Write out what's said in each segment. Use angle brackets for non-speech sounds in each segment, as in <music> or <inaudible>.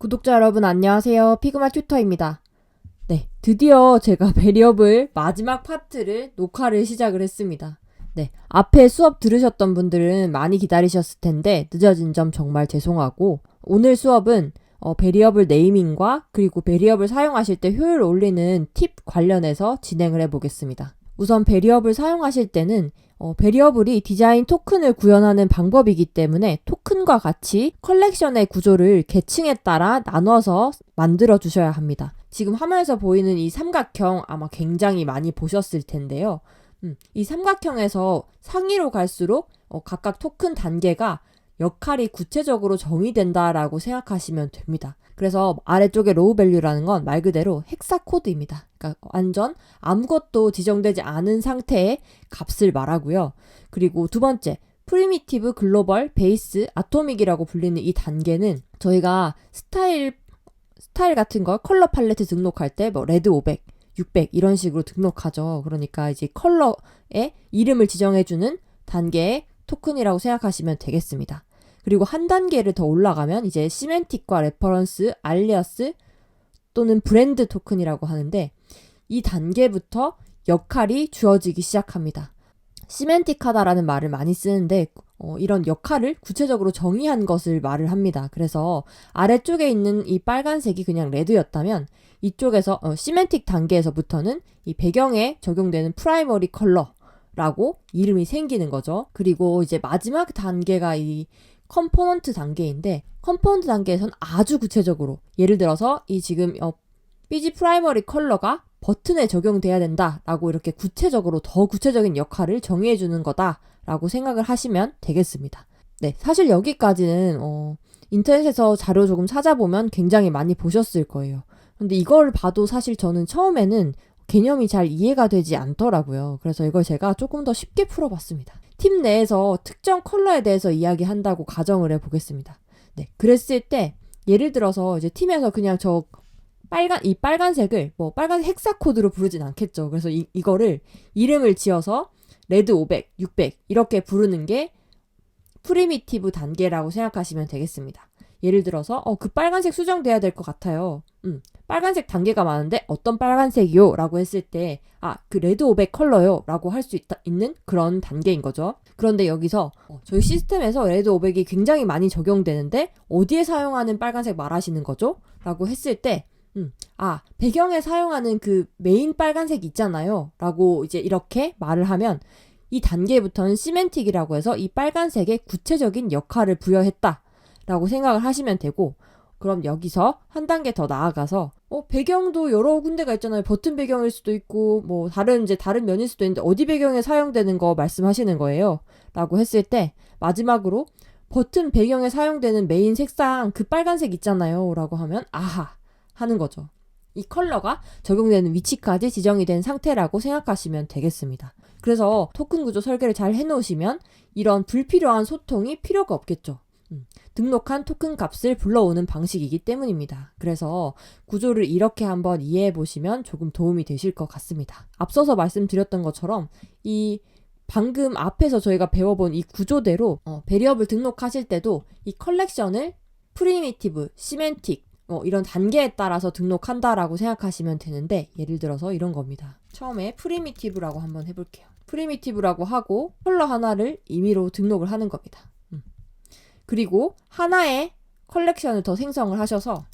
구독자 여러분 안녕하세요. 피그마 튜터입니다. 네, 드디어 제가 <laughs> 베리업을 마지막 파트를 녹화를 시작을 했습니다. 네, 앞에 수업 들으셨던 분들은 많이 기다리셨을 텐데 늦어진 점 정말 죄송하고 오늘 수업은 어, 베리어블 네이밍과 그리고 베리어블 사용하실 때 효율을 올리는 팁 관련해서 진행을 해보겠습니다. 우선 베리어블 사용하실 때는 어, 베리어블이 디자인 토큰을 구현하는 방법이기 때문에 토큰과 같이 컬렉션의 구조를 계층에 따라 나눠서 만들어 주셔야 합니다. 지금 화면에서 보이는 이 삼각형 아마 굉장히 많이 보셨을 텐데요. 음, 이 삼각형에서 상위로 갈수록 어, 각각 토큰 단계가 역할이 구체적으로 정의된다라고 생각하시면 됩니다. 그래서 아래쪽에 로우 밸류라는 건 말 그대로 헥사 코드입니다. 그러니까 완전 아무것도 지정되지 않은 상태의 값을 말하고요. 그리고 두 번째, 프리미티브, 글로벌, 베이스, 아토믹이라고 불리는 이 단계는 저희가 스타일 스타일 같은 거 컬러 팔레트 등록할 때 뭐 레드 500, 600 이런 식으로 등록하죠. 그러니까 이제 컬러에 이름을 지정해 주는 단계의 토큰이라고 생각하시면 되겠습니다. 그리고 한 단계를 더 올라가면 이제 시멘틱과 레퍼런스, 알리아스 또는 브랜드 토큰이라고 하는데 이 단계부터 역할이 주어지기 시작합니다. 시멘틱하다라는 말을 많이 쓰는데 어, 이런 역할을 구체적으로 정의한 것을 말을 합니다. 그래서 아래쪽에 있는 이 빨간색이 그냥 레드였다면 이쪽에서 어, 시멘틱 단계에서부터는 이 배경에 적용되는 프라이머리 컬러 라고 이름이 생기는 거죠. 그리고 이제 마지막 단계가 이 컴포넌트 단계인데 컴포넌트 단계에선 아주 구체적으로 예를 들어서 이 지금 어, BG 프라이머리 컬러가 버튼에 적용돼야 된다라고 이렇게 구체적으로 더 구체적인 역할을 정의해 주는 거다라고 생각을 하시면 되겠습니다. 네, 사실 여기까지는 어, 인터넷에서 자료 조금 찾아보면 굉장히 많이 보셨을 거예요. 근데 이걸 봐도 사실 저는 처음에는 개념이 잘 이해가 되지 않더라고요. 그래서 이걸 제가 조금 더 쉽게 풀어봤습니다. 팀 내에서 특정 컬러에 대해서 이야기한다고 가정을 해 보겠습니다. 네, 그랬을 때 예를 들어서 이제 팀에서 그냥 저 빨간 이 빨간색을 뭐 빨간 헥사 코드로 부르진 않겠죠. 그래서 이 이거를 이름을 지어서 레드 500, 600 이렇게 부르는 게 프리미티브 단계라고 생각하시면 되겠습니다. 예를 들어서 어 그 빨간색 수정돼야 될 것 같아요. 음. 빨간색 단계가 많은데 어떤 빨간색이요? 라고 했을 때, 아, 그 레드 500 컬러요? 라고 할 수 있는 그런 단계인 거죠. 그런데 여기서 어, 저희 시스템에서 레드 500이 굉장히 많이 적용되는데 어디에 사용하는 빨간색 말하시는 거죠? 라고 했을 때, 음, 아, 배경에 사용하는 그 메인 빨간색 있잖아요. 라고 이제 이렇게 말을 하면 이 단계부터는 시멘틱이라고 해서 이 빨간색에 구체적인 역할을 부여했다. 라고 생각을 하시면 되고, 그럼 여기서 한 단계 더 나아가서 어 배경도 여러 군데가 있잖아요. 버튼 배경일 수도 있고 뭐 다른 이제 다른 면일 수도 있는데 어디 배경에 사용되는 거 말씀하시는 거예요.라고 했을 때 마지막으로 버튼 배경에 사용되는 메인 색상 그 빨간색 있잖아요.라고 하면 아하 하는 거죠. 이 컬러가 적용되는 위치까지 지정이 된 상태라고 생각하시면 되겠습니다. 그래서 토큰 구조 설계를 잘 해놓으시면 이런 불필요한 소통이 필요가 없겠죠. 음, 등록한 토큰 값을 불러오는 방식이기 때문입니다. 그래서 구조를 이렇게 한번 이해해 보시면 조금 도움이 되실 것 같습니다. 앞서서 말씀드렸던 것처럼 이 방금 앞에서 저희가 배워본 이 구조대로 어, 베리업을 등록하실 때도 이 컬렉션을 프리미티브, 시멘틱 어, 이런 단계에 따라서 등록한다라고 생각하시면 되는데 예를 들어서 이런 겁니다. 처음에 프리미티브라고 한번 해볼게요. 프리미티브라고 하고 컬러 하나를 임의로 등록을 하는 겁니다. 그리고 하나의 컬렉션을 더 생성을 하셔서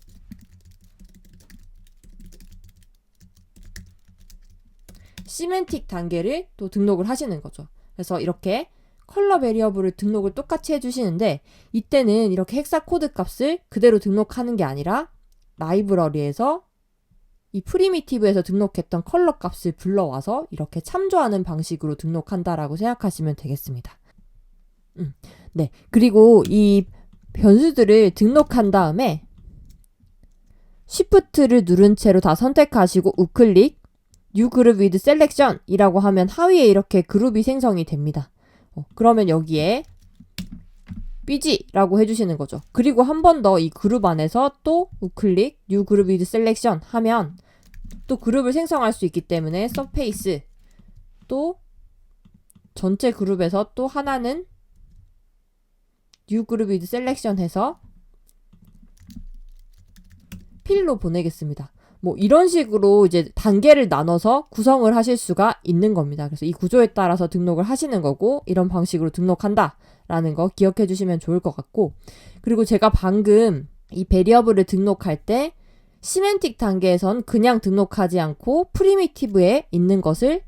시멘틱 단계를 또 등록을 하시는 거죠. 그래서 이렇게 컬러 베리어블을 등록을 똑같이 해주시는데 이때는 이렇게 헥사 코드 값을 그대로 등록하는 게 아니라 라이브러리에서 이 프리미티브에서 등록했던 컬러 값을 불러와서 이렇게 참조하는 방식으로 등록한다라고 생각하시면 되겠습니다. 음, 네. 그리고 이 변수들을 등록한 다음에 Shift를 누른 채로 다 선택하시고 우클릭 New Group with Selection 이라고 하면 하위에 이렇게 그룹이 생성이 됩니다. 어, 그러면 여기에 BG라고 해주시는 거죠. 그리고 한 번 더 이 그룹 안에서 또 우클릭 New Group with Selection 하면 또 그룹을 생성할 수 있기 때문에 Surface 또 전체 그룹에서 또 하나는 뉴 그룹 위드 셀렉션 해서 필로 보내겠습니다. 뭐 이런 식으로 이제 단계를 나눠서 구성을 하실 수가 있는 겁니다. 그래서 이 구조에 따라서 등록을 하시는 거고 이런 방식으로 등록한다라는 거 기억해 주시면 좋을 것 같고 그리고 제가 방금 이 베리어블을 등록할 때 시멘틱 단계에선 그냥 등록하지 않고 프리미티브에 있는 것을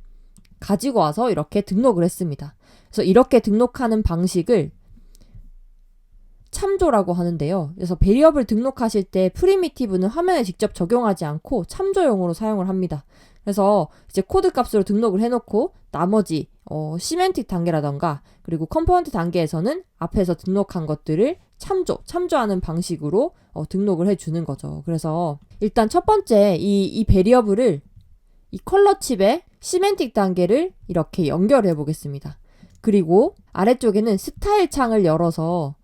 가지고 와서 이렇게 등록을 했습니다. 그래서 이렇게 등록하는 방식을 참조라고 하는데요. 그래서 베리어블 등록하실 때 프리미티브는 화면에 직접 적용하지 않고 참조용으로 사용을 합니다. 그래서 이제 코드 값으로 등록을 해놓고 나머지 어, 시멘틱 단계라던가 그리고 컴포넌트 단계에서는 앞에서 등록한 것들을 참조, 참조하는 방식으로 어, 등록을 해주는 거죠. 그래서 일단 첫 번째 이, 이 베리어블을 이 컬러 칩에 시멘틱 단계를 이렇게 연결해 보겠습니다. 그리고 아래쪽에는 스타일 창을 열어서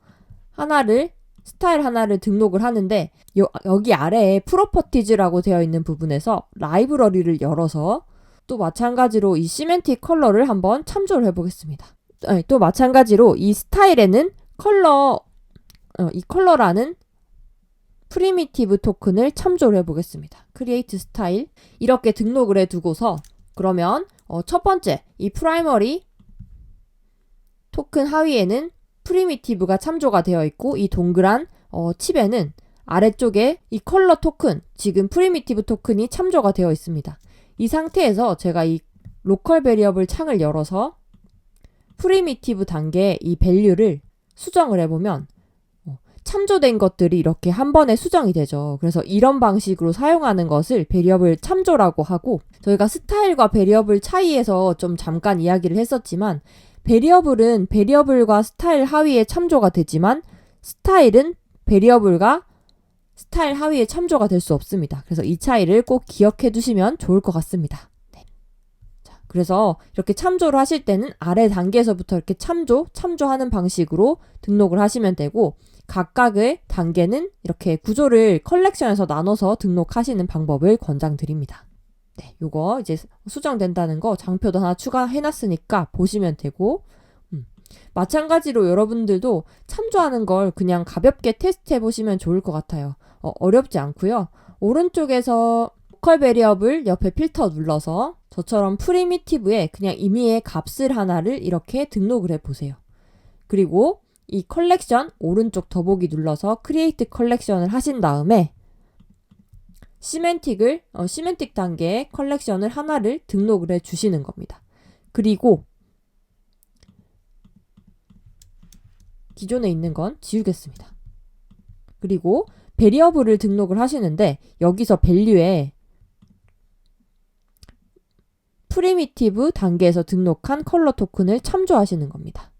하나를 스타일 하나를 등록을 하는데 요, 여기 아래에 프로퍼티즈라고 되어 있는 부분에서 라이브러리를 열어서 또 마찬가지로 이 시멘틱 컬러를 한번 참조를 해보겠습니다. 아니, 또 마찬가지로 이 스타일에는 컬러 어, 이 컬러라는 프리미티브 토큰을 참조를 해보겠습니다. 크리에이트 스타일 이렇게 등록을 해두고서 그러면 어, 첫 번째 이 프라이머리 토큰 하위에는 프리미티브가 참조가 되어 있고 이 동그란 어, 칩에는 아래쪽에 이 컬러 토큰 지금 프리미티브 토큰이 참조가 되어 있습니다. 이 상태에서 제가 이 로컬 베리어블 창을 열어서 프리미티브 단계의 이 밸류를 수정을 해보면 어, 참조된 것들이 이렇게 한 번에 수정이 되죠. 그래서 이런 방식으로 사용하는 것을 베리어블 참조라고 하고 저희가 스타일과 베리어블 차이에서 좀 잠깐 이야기를 했었지만 베리어블은 베리어블과 스타일 하위에 참조가 되지만 스타일은 베리어블과 스타일 하위에 참조가 될 수 없습니다. 그래서 이 차이를 꼭 기억해 두시면 좋을 것 같습니다. 네. 자, 그래서 이렇게 참조를 하실 때는 아래 단계에서부터 이렇게 참조, 참조하는 방식으로 등록을 하시면 되고 각각의 단계는 이렇게 구조를 컬렉션에서 나눠서 등록하시는 방법을 권장드립니다. 네, 요거 이제 수정된다는 거 장표도 하나 추가해놨으니까 보시면 되고, 음. 마찬가지로 여러분들도 참조하는 걸 그냥 가볍게 테스트 해 보시면 좋을 것 같아요. 어, 어렵지 않고요. 오른쪽에서 로컬 베리어블 옆에 필터 눌러서 저처럼 프리미티브에 그냥 임의의 값을 하나를 이렇게 등록을 해 보세요. 그리고 이 컬렉션 오른쪽 더보기 눌러서 크리에이트 컬렉션을 하신 다음에 시멘틱을 어, 시멘틱 단계의 컬렉션을 하나를 등록을 해 주시는 겁니다. 그리고 기존에 있는 건 지우겠습니다. 그리고 베리어블을 등록을 하시는데 여기서 밸류에 프리미티브 단계에서 등록한 컬러 토큰을 참조하시는 겁니다.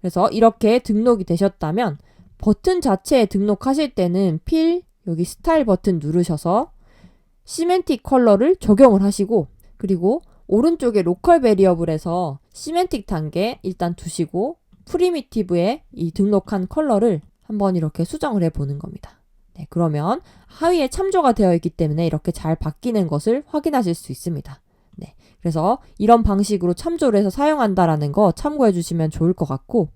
그래서 이렇게 등록이 되셨다면 버튼 자체에 등록하실 때는 필 여기 스타일 버튼 누르셔서 시멘틱 컬러를 적용을 하시고 그리고 오른쪽에 로컬 베리어블에서 시멘틱 단계 일단 두시고 프리미티브에 이 등록한 컬러를 한번 이렇게 수정을 해 보는 겁니다. 네, 그러면 하위에 참조가 되어 있기 때문에 이렇게 잘 바뀌는 것을 확인하실 수 있습니다. 네, 그래서 이런 방식으로 참조를 해서 사용한다라는 거 참고해 주시면 좋을 것 같고,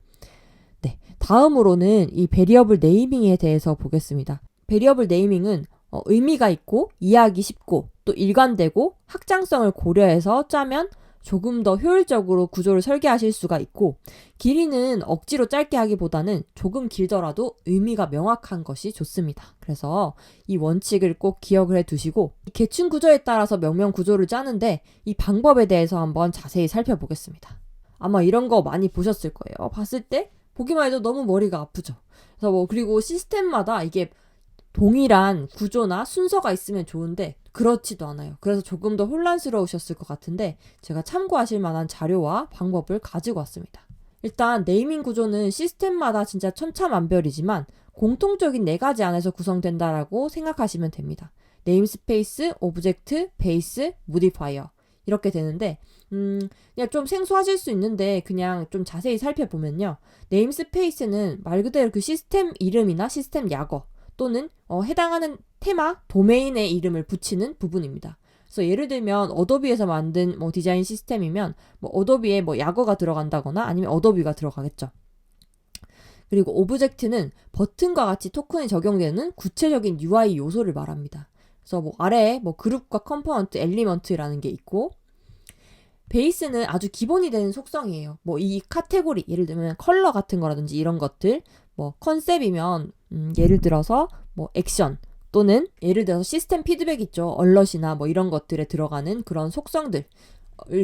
네, 다음으로는 이 베리어블 네이밍에 대해서 보겠습니다. 베리어블 네이밍은 어, 의미가 있고 이해하기 쉽고 또 일관되고 확장성을 고려해서 짜면 조금 더 효율적으로 구조를 설계하실 수가 있고 길이는 억지로 짧게 하기보다는 조금 길더라도 의미가 명확한 것이 좋습니다. 그래서 이 원칙을 꼭 기억을 해 두시고 계층 구조에 따라서 명명 구조를 짜는데 이 방법에 대해서 한번 자세히 살펴보겠습니다. 아마 이런 거 많이 보셨을 거예요. 봤을 때 보기만 해도 너무 머리가 아프죠. 그래서 뭐 그리고 시스템마다 이게 동일한 구조나 순서가 있으면 좋은데 그렇지도 않아요. 그래서 조금 더 혼란스러우셨을 것 같은데 제가 참고하실 만한 자료와 방법을 가지고 왔습니다. 일단 네이밍 구조는 시스템마다 진짜 천차만별이지만 공통적인 네 가지 안에서 구성된다라고 생각하시면 됩니다. 네임스페이스, 오브젝트, 베이스, 모디파이어 이렇게 되는데 음, 그냥 좀 생소하실 수 있는데 그냥 좀 자세히 살펴보면요. 네임스페이스는 말 그대로 그 시스템 이름이나 시스템 약어 또는 어, 해당하는 테마, 도메인의 이름을 붙이는 부분입니다. 그래서 예를 들면 어도비에서 만든 뭐 디자인 시스템이면 뭐 어도비에 뭐 약어가 들어간다거나 아니면 어도비가 들어가겠죠. 그리고 오브젝트는 버튼과 같이 토큰이 적용되는 구체적인 UI 요소를 말합니다. 그래서 뭐 아래에 뭐 그룹과 컴포넌트, 엘리먼트라는 게 있고 베이스는 아주 기본이 되는 속성이에요. 뭐 이 카테고리 예를 들면 컬러 같은 거라든지 이런 것들 뭐 컨셉이면 음, 예를 들어서 뭐 액션 또는 예를 들어서 시스템 피드백 있죠. 얼럿이나 뭐 이런 것들에 들어가는 그런 속성들을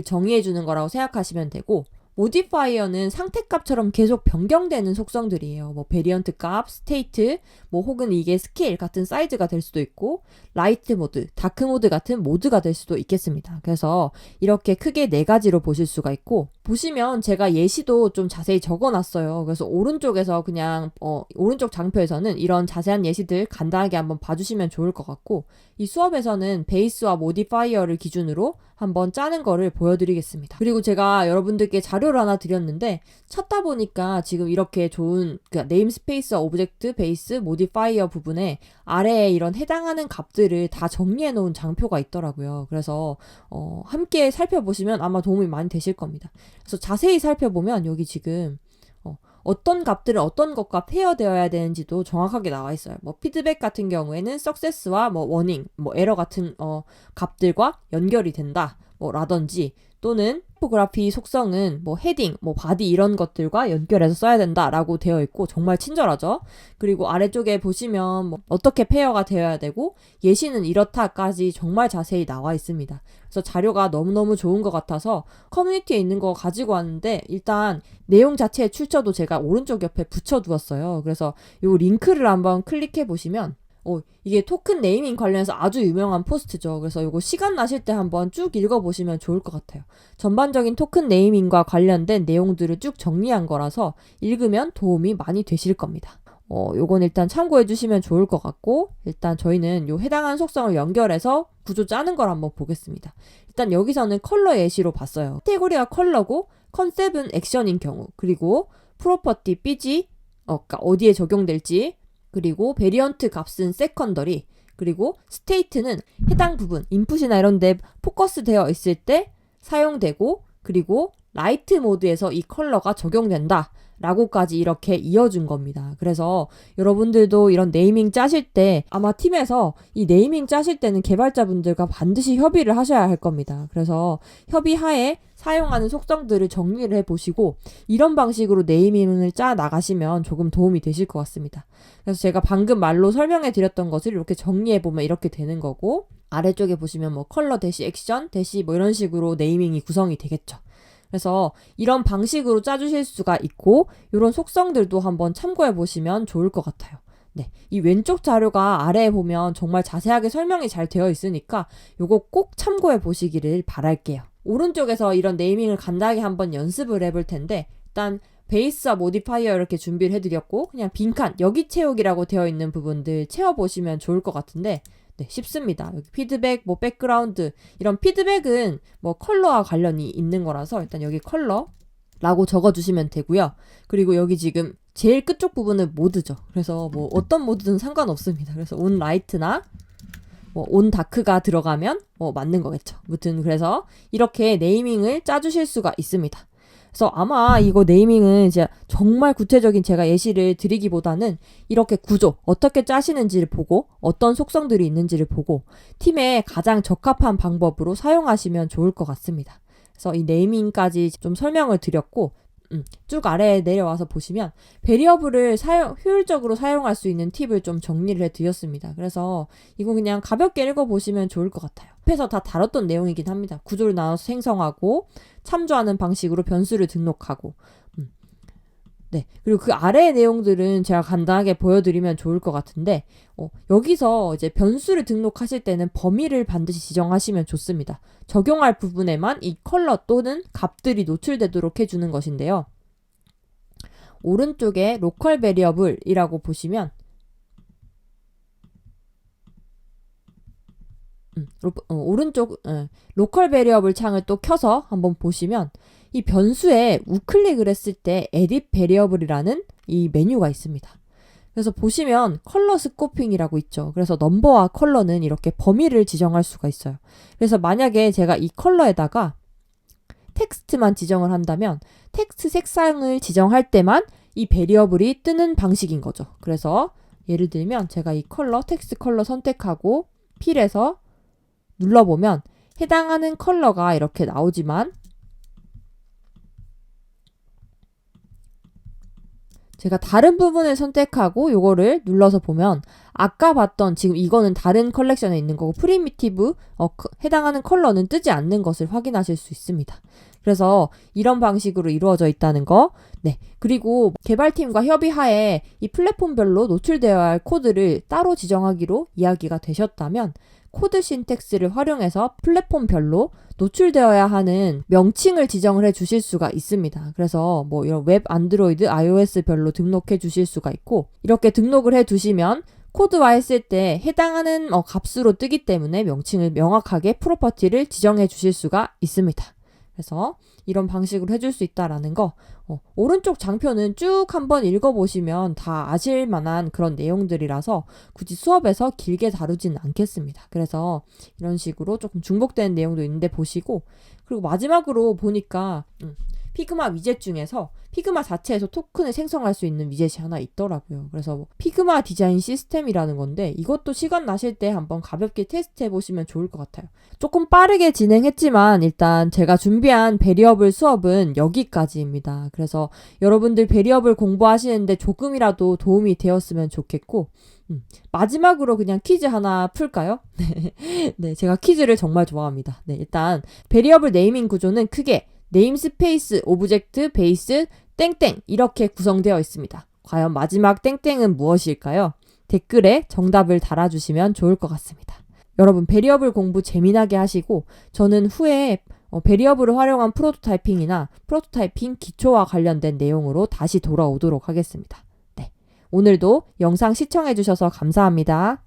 정의해 주는 거라고 생각하시면 되고 모디파이어는 상태값처럼 계속 변경되는 속성들이에요. 뭐 베리언트 값, 스테이트, 뭐 혹은 이게 스케일 같은 사이즈가 될 수도 있고 라이트 모드, 다크 모드 같은 모드가 될 수도 있겠습니다. 그래서 이렇게 크게 네 가지로 보실 수가 있고 보시면 제가 예시도 좀 자세히 적어놨어요. 그래서 오른쪽에서 그냥 어, 오른쪽 장표에서는 이런 자세한 예시들 간단하게 한번 봐주시면 좋을 것 같고 이 수업에서는 베이스와 모디파이어를 기준으로 한번 짜는 거를 보여드리겠습니다. 그리고 제가 여러분들께 자료를 하나 드렸는데 찾다 보니까 지금 이렇게 좋은 그 네임스페이스와 오브젝트, 베이스, 모디파이어 부분에 아래에 이런 해당하는 값들을 다 정리해 놓은 장표가 있더라고요. 그래서 어, 함께 살펴보시면 아마 도움이 많이 되실 겁니다. 그래서 자세히 살펴보면 여기 지금 어, 어떤 값들은 어떤 것과 페어되어야 되는지도 정확하게 나와 있어요. 뭐 피드백 같은 경우에는 석세스와 뭐 워닝, 뭐 에러 같은 어 값들과 연결이 된다. 뭐 라든지 또는 포그라피 속성은 뭐 헤딩, 뭐 바디 이런 것들과 연결해서 써야 된다라고 되어 있고 정말 친절하죠. 그리고 아래쪽에 보시면 뭐 어떻게 페어가 되어야 되고 예시는 이렇다까지 정말 자세히 나와 있습니다. 그래서 자료가 너무너무 좋은 것 같아서 커뮤니티에 있는 거 가지고 왔는데 일단 내용 자체의 출처도 제가 오른쪽 옆에 붙여 두었어요. 그래서 이 링크를 한번 클릭해 보시면 어, 이게 토큰 네이밍 관련해서 아주 유명한 포스트죠. 그래서 이거 시간 나실 때 한번 쭉 읽어보시면 좋을 것 같아요. 전반적인 토큰 네이밍과 관련된 내용들을 쭉 정리한 거라서 읽으면 도움이 많이 되실 겁니다. 어, 요건 일단 참고해 주시면 좋을 것 같고, 일단 저희는 요 해당하는 속성을 연결해서 구조 짜는 걸 한번 보겠습니다. 일단 여기서는 컬러 예시로 봤어요. 카테고리가 컬러고, 컨셉은 액션인 경우, 그리고 프로퍼티 삐지, 어, 그니까 어디에 적용될지, 그리고 베리언트 값은 세컨더리, 그리고 스테이트는 해당 부분, 인풋이나 이런 데 포커스 되어 있을 때 사용되고, 그리고 라이트 모드에서 이 컬러가 적용된다. 라고까지 이렇게 이어준 겁니다. 그래서 여러분들도 이런 네이밍 짜실 때 아마 팀에서 이 네이밍 짜실 때는 개발자분들과 반드시 협의를 하셔야 할 겁니다. 그래서 협의하에 사용하는 속성들을 정리를 해보시고 이런 방식으로 네이밍을 짜 나가시면 조금 도움이 되실 것 같습니다. 그래서 제가 방금 말로 설명해 드렸던 것을 이렇게 정리해 보면 이렇게 되는 거고 아래쪽에 보시면 뭐 컬러 대시 액션 대시 뭐 이런 식으로 네이밍이 구성이 되겠죠. 그래서 이런 방식으로 짜주실 수가 있고 이런 속성들도 한번 참고해 보시면 좋을 것 같아요. 네, 이 왼쪽 자료가 아래에 보면 정말 자세하게 설명이 잘 되어 있으니까 이거 꼭 참고해 보시기를 바랄게요. 오른쪽에서 이런 네이밍을 간단하게 한번 연습을 해볼 텐데 일단 베이스와 모디파이어 이렇게 준비를 해드렸고 그냥 빈칸 여기 채우기라고 되어 있는 부분들 채워보시면 좋을 것 같은데 네, 쉽습니다. 피드백, 뭐 백그라운드 이런 피드백은 뭐 컬러와 관련이 있는 거라서 일단 여기 컬러라고 적어주시면 되고요. 그리고 여기 지금 제일 끝쪽 부분은 모드죠. 그래서 뭐 어떤 모드든 상관없습니다. 그래서 온 라이트나 뭐온 다크가 들어가면 뭐 맞는 거겠죠. 무튼 그래서 이렇게 네이밍을 짜주실 수가 있습니다. 그래서 아마 이거 네이밍은 이제 정말 구체적인 제가 예시를 드리기보다는 이렇게 구조 어떻게 짜시는지를 보고 어떤 속성들이 있는지를 보고 팀에 가장 적합한 방법으로 사용하시면 좋을 것 같습니다. 그래서 이 네이밍까지 좀 설명을 드렸고 음, 쭉 아래에 내려와서 보시면 베리어블을 사용 효율적으로 사용할 수 있는 팁을 좀 정리를 해드렸습니다. 그래서 이거 그냥 가볍게 읽어보시면 좋을 것 같아요. 앞에서 다 다뤘던 내용이긴 합니다. 구조를 나눠서 생성하고 참조하는 방식으로 변수를 등록하고 음. 네. 그리고 그 아래의 내용들은 제가 간단하게 보여드리면 좋을 것 같은데, 어, 여기서 이제 변수를 등록하실 때는 범위를 반드시 지정하시면 좋습니다. 적용할 부분에만 이 컬러 또는 값들이 노출되도록 해주는 것인데요. 오른쪽에 로컬 베리어블이라고 보시면, 음, 로, 어, 오른쪽 어, 로컬 베리어블 창을 또 켜서 한번 보시면 이 변수에 우클릭을 했을 때 에딧 베리어블이라는 이 메뉴가 있습니다. 그래서 보시면 컬러 스코핑이라고 있죠. 그래서 넘버와 컬러는 이렇게 범위를 지정할 수가 있어요. 그래서 만약에 제가 이 컬러에다가 텍스트만 지정을 한다면 텍스트 색상을 지정할 때만 이 베리어블이 뜨는 방식인 거죠. 그래서 예를 들면 제가 이 컬러, 텍스트 컬러 선택하고 필에서 눌러보면 해당하는 컬러가 이렇게 나오지만 제가 다른 부분을 선택하고 요거를 눌러서 보면 아까 봤던 지금 이거는 다른 컬렉션에 있는 거고 프리미티브 어, 그- 해당하는 컬러는 뜨지 않는 것을 확인하실 수 있습니다. 그래서 이런 방식으로 이루어져 있다는 거. 네. 그리고 개발팀과 협의하에 이 플랫폼별로 노출되어야 할 코드를 따로 지정하기로 이야기가 되셨다면 코드 신텍스를 활용해서 플랫폼별로 노출되어야 하는 명칭을 지정을 해 주실 수가 있습니다. 그래서 뭐 이런 웹, 안드로이드, iOS별로 등록해 주실 수가 있고 이렇게 등록을 해 두시면 코드화 했을 때 해당하는 어, 값으로 뜨기 때문에 명칭을 명확하게 프로퍼티를 지정해 주실 수가 있습니다. 그래서 이런 방식으로 해줄 수 있다라는 거. 어, 오른쪽 장표는 쭉 한번 읽어보시면 다 아실 만한 그런 내용들이라서 굳이 수업에서 길게 다루지는 않겠습니다. 그래서 이런 식으로 조금 중복되는 내용도 있는데 보시고 그리고 마지막으로 보니까 음, 피그마 위젯 중에서 피그마 자체에서 토큰을 생성할 수 있는 위젯이 하나 있더라고요. 그래서 뭐 피그마 디자인 시스템이라는 건데 이것도 시간 나실 때 한번 가볍게 테스트 해 보시면 좋을 것 같아요. 조금 빠르게 진행했지만 일단 제가 준비한 베리어블 수업은 여기까지입니다. 그래서 여러분들 베리어블 공부하시는데 조금이라도 도움이 되었으면 좋겠고 음, 마지막으로 그냥 퀴즈 하나 풀까요? 네. <laughs> 네, 제가 퀴즈를 정말 좋아합니다. 네, 일단 베리어블 네이밍 구조는 크게 네임스페이스, 오브젝트, 베이스, 땡땡 이렇게 구성되어 있습니다. 과연 마지막 땡땡은 무엇일까요? 댓글에 정답을 달아주시면 좋을 것 같습니다. 여러분 베리어블 공부 재미나게 하시고 저는 후에 어, 베리어블을 활용한 프로토타이핑이나 프로토타이핑 기초와 관련된 내용으로 다시 돌아오도록 하겠습니다. 네. 오늘도 영상 시청해주셔서 감사합니다.